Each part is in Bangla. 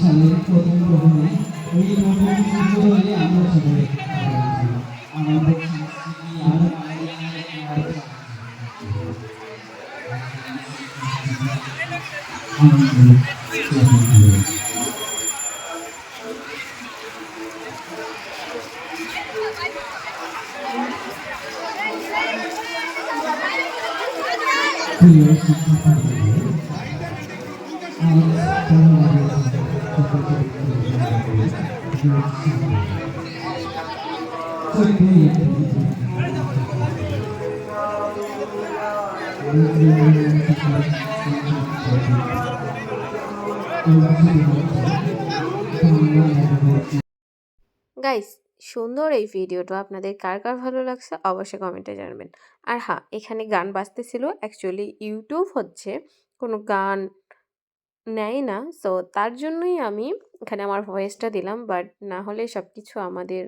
সালের প্রথম গ্রহণে ওই নতুন শুরু হলে আমরা সবাই আমাদের সংস্কৃতি আর গাইস সুন্দর এই ভিডিওটা আপনাদের কার কার ভালো লাগছে অবশ্যই কমেন্টে জানাবেন। আর হ্যাঁ এখানে গান বাজতেছিল। অ্যাকচুয়ালি ইউটিউব হচ্ছে কোনো গান নেয় না। সো তার জন্যই আমি এখানে আমার ভয়েসটা দিলাম। বাট না হলে সব কিছু আমাদের,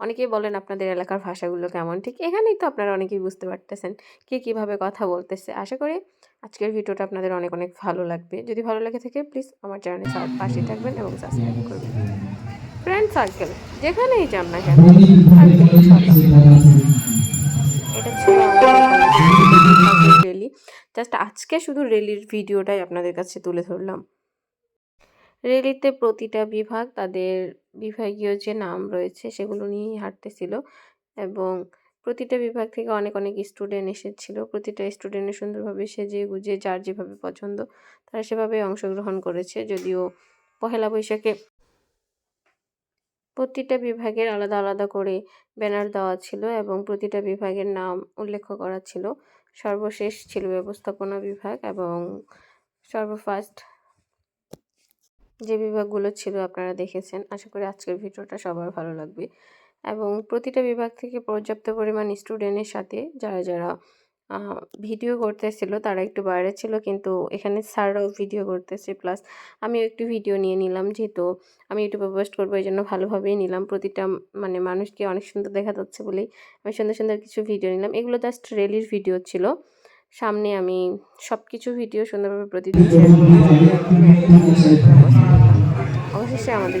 অনেকেই বলেন আপনাদের এলাকার ভাষাগুলো কেমন। ঠিক এখানেই তো আপনারা অনেকেই বুঝতে পারতেছেন কে কীভাবে কথা বলতেছে। আশা করি আজকের ভিডিওটা আপনাদের অনেক অনেক ভালো লাগবে। যদি ভালো লাগে থাকে প্লিজ আমার চ্যানেলের পাশে থাকবেন এবং সাবস্ক্রাইব করবেন। ফ্রেন্ড সার্কেল যেখানেই যান না কেন, এটা ছিল রেলি জাস্ট আজকে শুধু রেলির ভিডিওটাই আপনাদের কাছে তুলে ধরলাম। রেলিতে প্রতিটা বিভাগ তাদের বিভাগীয় যে নাম রয়েছে সেগুলো নিয়েই হাঁটতেছিল এবং প্রতিটা বিভাগ থেকে অনেক অনেক স্টুডেন্ট এসেছিল। প্রতিটা স্টুডেন্টের সুন্দরভাবে সেজে গুজে, যার যেভাবে পছন্দ, তারা সেভাবে অংশগ্রহণ করেছে। যদিও পহেলা বৈশাখে প্রতিটা বিভাগের আলাদা আলাদা করে ব্যানার দেওয়া ছিল এবং প্রতিটা বিভাগের নাম উল্লেখ করা ছিল। সর্বশেষ ছিল ব্যবস্থাপনা বিভাগ এবং সর্বফার্স্ট যে বিভাগগুলো ছিল আপনারা দেখেছেন। আশা করি আজকের ভিডিওটা সবার ভালো লাগবে। এবং প্রতিটা বিভাগ থেকে পর্যাপ্ত পরিমাণ স্টুডেন্টের সাথে যারা যারা ভিডিও করতেছিল, তারা একটু বাইরে ছিল, কিন্তু এখানে স্যাররাও ভিডিও করতেছে। প্লাস আমিও একটু ভিডিও নিয়ে নিলাম যেহেতু আমি ইউটিউবে পোস্ট করব, এই জন্য ভালোভাবেই নিলাম। প্রতিটা মানে মানুষকে অনেক সুন্দর দেখা যাচ্ছে বলেই আমি সুন্দর সুন্দর কিছু ভিডিও নিলাম। এগুলো জাস্ট রেলির ভিডিও ছিল। সামনে আমি সব কিছু ভিডিও সুন্দরভাবে প্রতিদিন অবশেষে আমাদের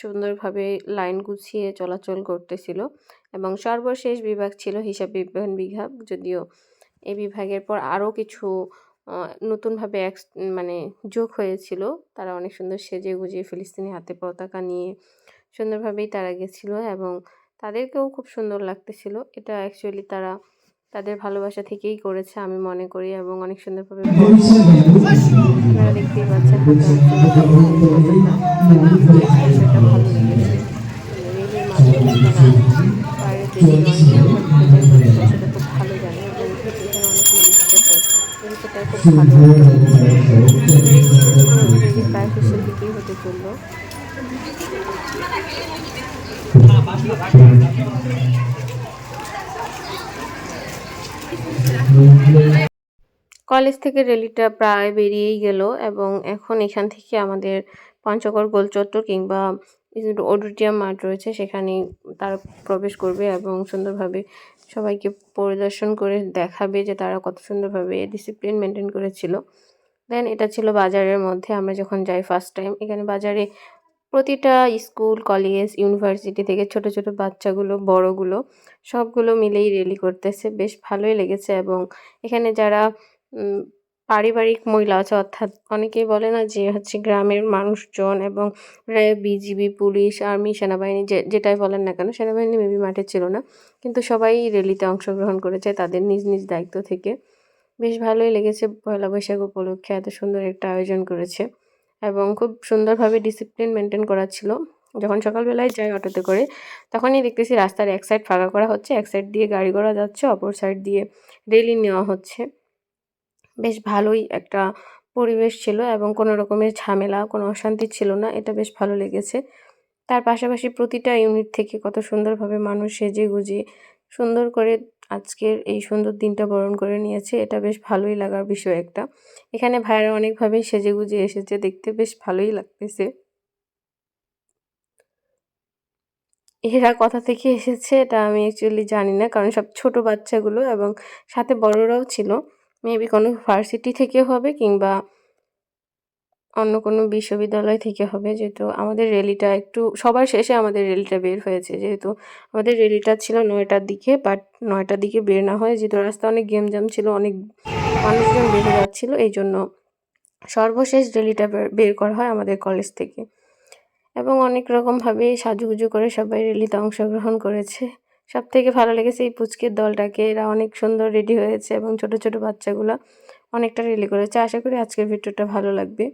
সুন্দরভাবে লাইন গুছিয়ে চলাচল করতেছিল এবং সর্বশেষ বিভাগ ছিল হিসাব বিজ্ঞান বিভাগ। যদিও এই বিভাগের পর আরও কিছু নতুনভাবে এক মানে যোগ হয়েছিল। তারা অনেক সুন্দর সেজে গুজিয়ে ফিলিস্তিনি হাতে পতাকা নিয়ে সুন্দরভাবেই তারা গেছিল এবং তাদেরকেও খুব সুন্দর লাগতেছিল। এটা অ্যাকচুয়ালি তারা তাদের ভালোবাসা থেকেই করেছে আমি মনে করি এবং অনেক সুন্দরভাবে আপনারা দেখতেই পাচ্ছেন। এবং সেটা খুব ভালো দিকেই হতে চলল। কলেজ থেকে রেলিটা প্রায় বেরিয়েই গেল এবং এখন এখান থেকে আমাদের পঞ্চগড় গোলচত্বর কিংবা অডিটোরিয়াম মাঠ রয়েছে, সেখানে তারা প্রবেশ করবে এবং সুন্দরভাবে সবাইকে পরিদর্শন করে দেখাবে যে তারা কত সুন্দরভাবে ডিসিপ্লিন মেনটেন করেছিল। দেন এটা ছিল বাজারের মধ্যে আমরা যখন যাই ফার্স্ট টাইম এখানে বাজারে প্রতিটা স্কুল কলেজ ইউনিভার্সিটি থেকে ছোট ছোট বাচ্চাগুলো, বড়গুলো সবগুলো মিলেই রেলি করতেছে। বেশ ভালোই লেগেছে এবং এখানে যারা পারিবারিক মহিলা আছে, অর্থাৎ অনেকেই বলে না যে হচ্ছে গ্রামের মানুষজন এবং বিজিবি, পুলিশ, আর্মি, সেনাবাহিনী যে, যেটাই বলেন না কেন, সেনাবাহিনী মেবি মাঠে ছিল না, কিন্তু সবাই রেলিতে অংশগ্রহণ করেছে তাদের নিজ নিজ দায়িত্ব থেকে। বেশ ভালোই লেগেছে পয়লা বৈশাখ উপলক্ষে এত সুন্দর একটা আয়োজন করেছে এবং খুব সুন্দরভাবে ডিসিপ্লিন মেনটেন করা ছিল। যখন সকালবেলায় যাই অটোতে করে, তখনই দেখতেছি রাস্তার এক সাইড ফাঁকা করা হচ্ছে, এক সাইড দিয়ে গাড়ি ঘোড়া যাচ্ছে, অপর সাইড দিয়ে রেলি নেওয়া হচ্ছে। বেশ ভালোই একটা পরিবেশ ছিল এবং কোনো রকমের ঝামেলা, কোনো অশান্তি ছিল না। এটা বেশ ভালো লেগেছে। তার পাশাপাশি প্রতিটা ইউনিট থেকে কত সুন্দরভাবে মানুষ সেজে গুজে সুন্দর করে আজকের এই সুন্দর দিনটা বরণ করে নিয়েছে। এটা বেশ ভালোই লাগার বিষয় একটা। এখানে ভাইয়েরা অনেকভাবেই সেজে গুজে এসেছে। দেখতে বেশ ভালোই লাগতেছে। এরা কথা থেকে এসেছে এটা আমি অ্যাকচুয়ালি জানি না, কারণ সব ছোট বাচ্চাগুলো এবং সাথে বড়রাও ছিল। মেবি কোনো ভার্সিটি থেকে হবে কিংবা অন্য কোনো বিশ্ববিদ্যালয় থেকে হবে। যেহেতু আমাদের র্যালিটা একটু, সবার শেষে আমাদের র্যালিটা বের হয়েছে। যেহেতু আমাদের র্যালিটা ছিল নয়টার দিকে বাট নয়টার দিকে বের না হয়ে যেহেতু রাস্তা অনেক গেম গেমজাম ছিল, অনেক মানুষজন বেড়ে যাচ্ছিল, এই জন্য সর্বশেষ র্যালিটা বের- বের করা হয় আমাদের কলেজ থেকে। এবং অনেক রকমভাবে সাজুগুজু করে সবাই র্যালিতে অংশগ্রহণ করেছে। সব থেকে ভালো লেগেছে এই পুচকির দলটাকে। এরা অনেক সুন্দর রেডি হয়েছে এবং ছোট ছোট বাচ্চাগুলো অনেকটা রেডি করেছে। আশা করি আজকের ভিডিওটা ভালো লাগবে।